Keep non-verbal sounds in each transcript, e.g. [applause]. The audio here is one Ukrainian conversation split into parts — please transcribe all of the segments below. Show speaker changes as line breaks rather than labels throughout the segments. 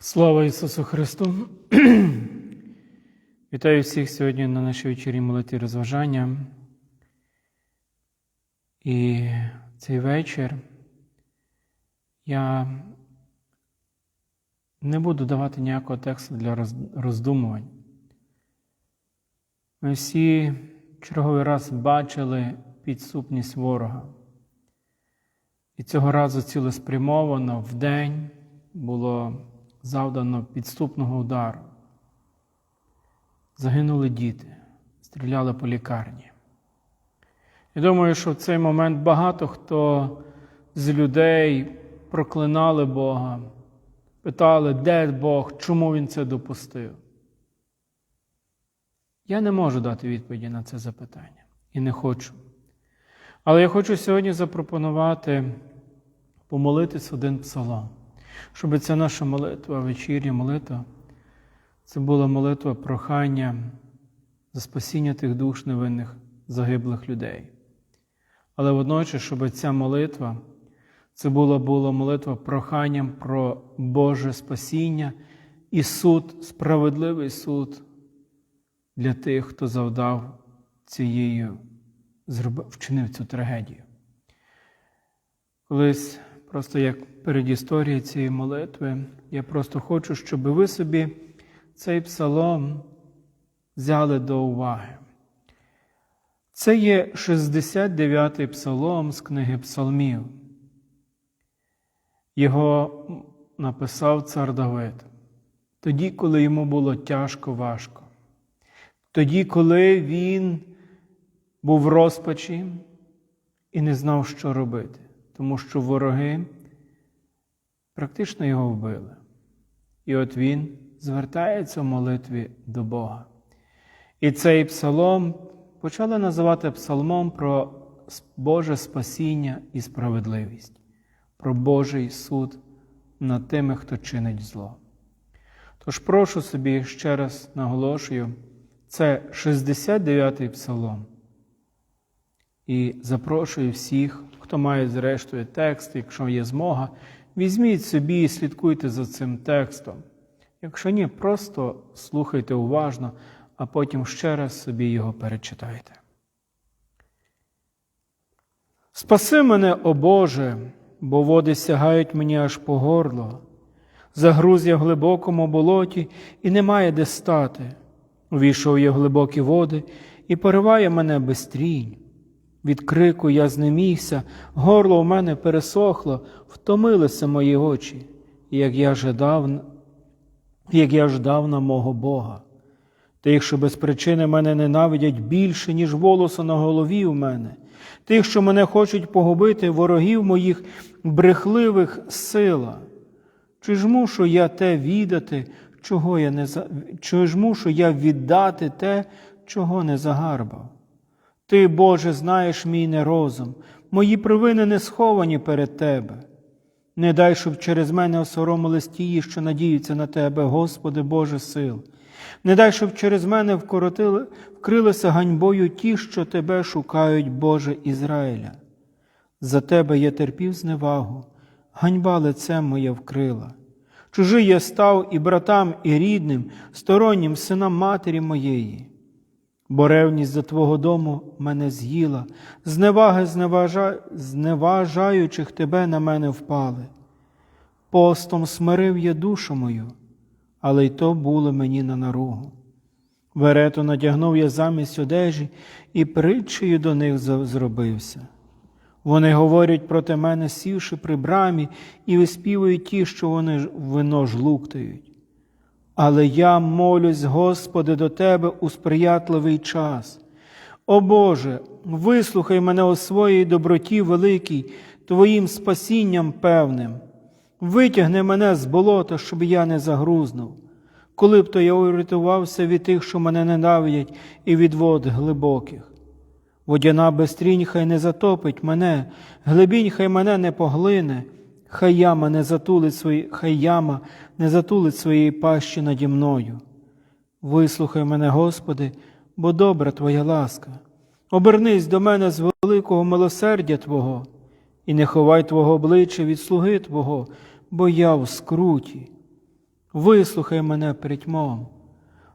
Слава Ісусу Христу! [clears throat] Вітаю всіх сьогодні на нашій вечірі молитві розважання. І цей вечір я не буду давати ніякого тексту для роздумувань. Ми всі черговий раз бачили підступність ворога. І цього разу цілеспрямовано в день було завдано підступного удару. Загинули діти, стріляли по лікарні. Я думаю, що в цей момент багато хто з людей проклинали Бога, питали, де Бог, чому Він це допустив. Я не можу дати відповіді на це запитання і не хочу. Але я хочу сьогодні запропонувати помолитись один псалом, щоб ця наша молитва, вечірня молитва, це була молитва прохання за спасіння тих душ невинних загиблих людей. Але водночас, щоб ця молитва, це була, була молитва проханням про Боже спасіння і суд, справедливий суд для тих, хто завдав цією, вчинив цю трагедію. Колись, просто як перед історією цієї молитви, я просто хочу, щоб ви собі цей псалом взяли до уваги. Це є 69-й псалом з книги Псалмів. Його написав цар Давид. Тоді, коли йому було тяжко, важко. Тоді, коли він був в розпачі і не знав, що робити, тому що вороги практично його вбили. І от він звертається в молитві до Бога. І цей псалом почали називати псалмом про Боже спасіння і справедливість, про Божий суд над тими, хто чинить зло. Тож прошу собі ще раз наголошую, це 69-й псалом. І запрошую всіх, хто має зрештою текст, якщо є змога, візьміть собі і слідкуйте за цим текстом. Якщо ні, просто слухайте уважно, а потім ще раз собі його перечитайте. Спаси мене, о Боже, бо води сягають мені аж по горло. Загруз я в глибокому болоті, і немає де стати. Увійшов я в глибокі води і пориває мене безстрінь. Від крику я знемігся, горло в мене пересохло, втомилися мої очі, як я жадав, як я ждав на мого Бога. Тих, що без причини мене ненавидять більше, ніж волосу на голові у мене, тих, що мене хочуть погубити, ворогів моїх брехливих сила. Чи ж мушу я те віддати, чого я не чи ж мушу я віддати те, чого не загарбав? Ти, Боже, знаєш мій нерозум, мої провини не сховані перед Тебе. Не дай, щоб через мене осоромились ті, що надіються на Тебе, Господи Боже сил. Не дай, щоб через мене вкоротили, вкрилися ганьбою ті, що Тебе шукають, Боже Ізраїля. За Тебе я терпів зневагу, ганьба лицем моє вкрила. Чужий я став і братам, і рідним, стороннім синам матері моєї. Бо ревність за Твого дому мене з'їла, зневаги зневажа... зневажаючих Тебе на мене впали. Постом смирив я душу мою, але й то було мені на наругу. Верету надягнув я замість одежі і притчею до них зробився. Вони говорять проти мене, сівши при брамі, і виспівують ті, що вони вино жлуктають. Але я молюсь, Господи, до Тебе у сприятливий час. О Боже, вислухай мене у своїй доброті великій, Твоїм спасінням певним. Витягни мене з болота, щоб я не загрузнув. Коли б то я урятувався від тих, що мене ненавидять, і від вод глибоких. Водяна безстрінь хай не затопить мене, глибінь хай мене не поглине, хай яма не затулить свої, хай не затулить своєї пащі наді мною. Вислухай мене, Господи, бо добра Твоя ласка. Обернись до мене з великого милосердя Твого, і не ховай Твого обличчя від слуги Твого, бо я в скруті. вислухай мене притьмом.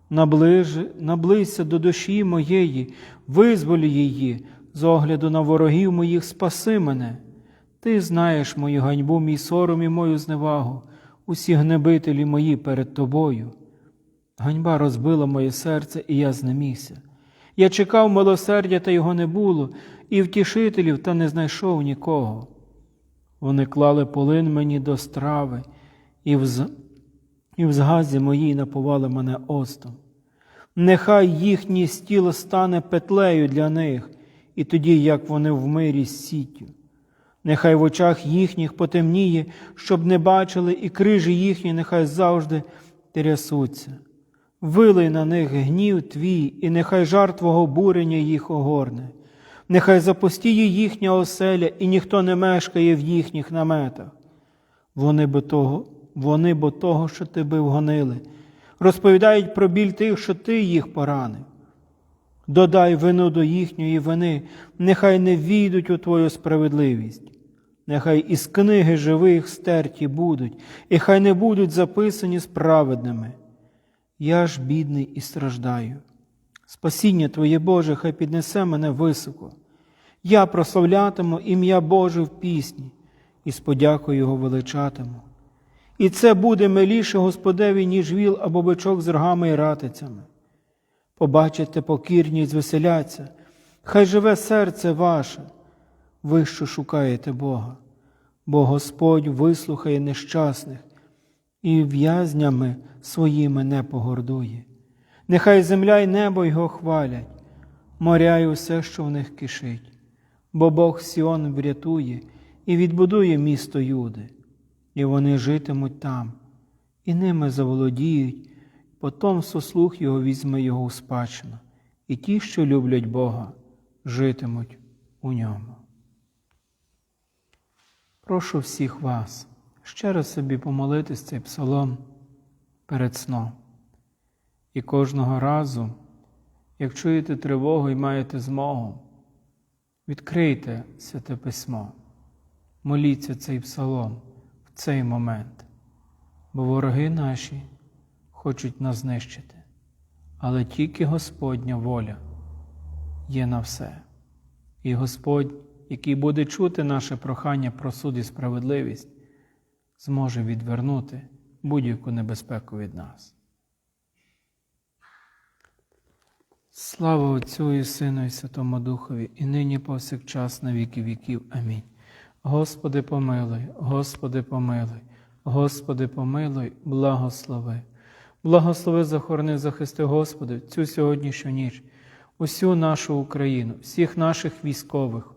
Наближ, наблизься до душі моєї, визволі її, з огляду на ворогів моїх спаси мене. Ти знаєш мою ганьбу, мій сором і мою зневагу, усі гнебителі мої перед тобою. Ганьба розбила моє серце, і я знемігся. Я чекав милосердя, та його не було, і втішителів, та не знайшов нікого. Вони клали полин мені до страви, і в, з... і в згазі моїй напували мене остом. Нехай їхнє стіло стане петлею для них, і тоді, як вони в мирі з сіттю. Нехай в очах їхніх потемніє, щоб не бачили, і крижі їхні нехай завжди трясуться. Вилий на них гнів твій, і нехай жар твого бурення їх огорне. Нехай запустіє їхня оселя, і ніхто не мешкає в їхніх наметах. Вони бо того, вони бо того, що тебе вгонили, розповідають про біль тих, що ти їх поранив. Додай вину до їхньої вини, нехай не війдуть у твою справедливість, нехай із книги живих стерті будуть, і хай не будуть записані справедними. Я ж бідний і страждаю. Спасіння Твоє Боже, хай піднесе мене високо. Я прославлятиму ім'я Боже в пісні і з подякою Його величатиму. І це буде миліше Господеві, ніж віл або бичок з рогами і ратицями. Побачите покірність, звеселяться, хай живе серце ваше, ви, що шукаєте Бога, бо Господь вислухає нещасних і в'язнями своїми не погордує. Нехай земля й небо його хвалять, моря й усе, що в них кишить, бо Бог Сіон врятує і відбудує місто Юди, і вони житимуть там, і ними заволодіють, потомство слух його візьме його у спадщину, і ті, що люблять Бога, житимуть у ньому. Прошу всіх вас ще раз собі помолитись цей псалом перед сном. І кожного разу, як чуєте тривогу і маєте змогу, відкрийте святе письмо, моліться цей псалом в цей момент, бо вороги наші хочуть нас знищити, але тільки Господня воля є на все. І Господь, який буде чути наше прохання про суд і справедливість, зможе відвернути будь-яку небезпеку від нас. Слава Отцю і Сину, і Святому Духові, і нині повсякчас на віки віків. Амінь. Господи, помилуй, Господи, помилуй, Господи, помилуй, благослови. Благослови, захорони, захисти, Господи, цю сьогоднішню ніч, усю нашу Україну, всіх наших військових,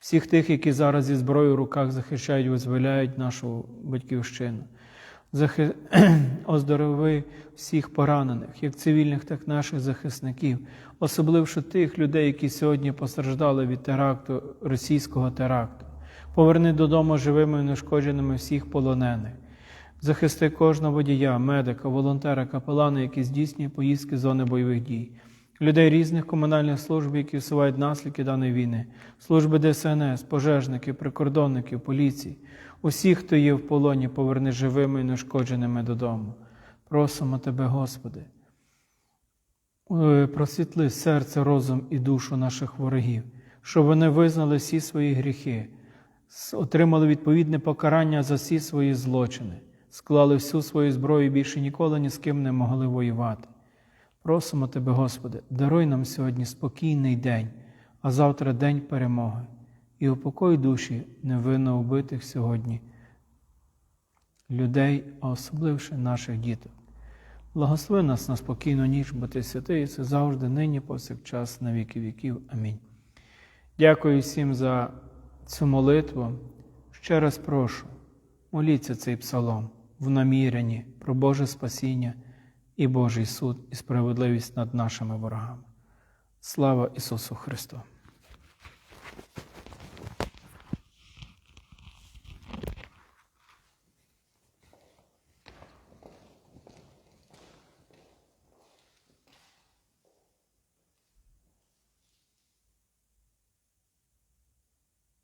всіх тих, які зараз зі зброєю в руках захищають, визволяють нашу батьківщину. Захи... [clears throat] Оздорови всіх поранених, як цивільних, так і наших захисників, особливо тих людей, які сьогодні постраждали від теракту, російського теракту. Поверни додому живими і нешкодженими всіх полонених. Захисти кожного водія, медика, волонтера, капелана, які здійснює поїздки з зони бойових дій, людей різних комунальних служб, які всувають наслідки даної війни, служби ДСНС, пожежників, прикордонників, поліції, усіх, хто є в полоні, поверни живими і нешкодженими додому. Просимо Тебе, Господи, е, просвітли серце, розум і душу наших ворогів, щоб вони визнали всі свої гріхи, отримали відповідне покарання за всі свої злочини, склали всю свою зброю і більше ніколи ні з ким не могли воювати. Просимо Тебе, Господи, даруй нам сьогодні спокійний день, а завтра день перемоги, і упокой душі невинно убитих сьогодні людей, а особливше наших діток. Благослови нас на спокійну ніч, бо ти святий, і це завжди, нині, повсякчас, на віки віків. Амінь. Дякую всім за цю молитву. Ще раз прошу, моліться цей псалом в наміренні про Боже спасіння і Божий суд, і справедливість над нашими ворогами. Слава Ісусу Христу!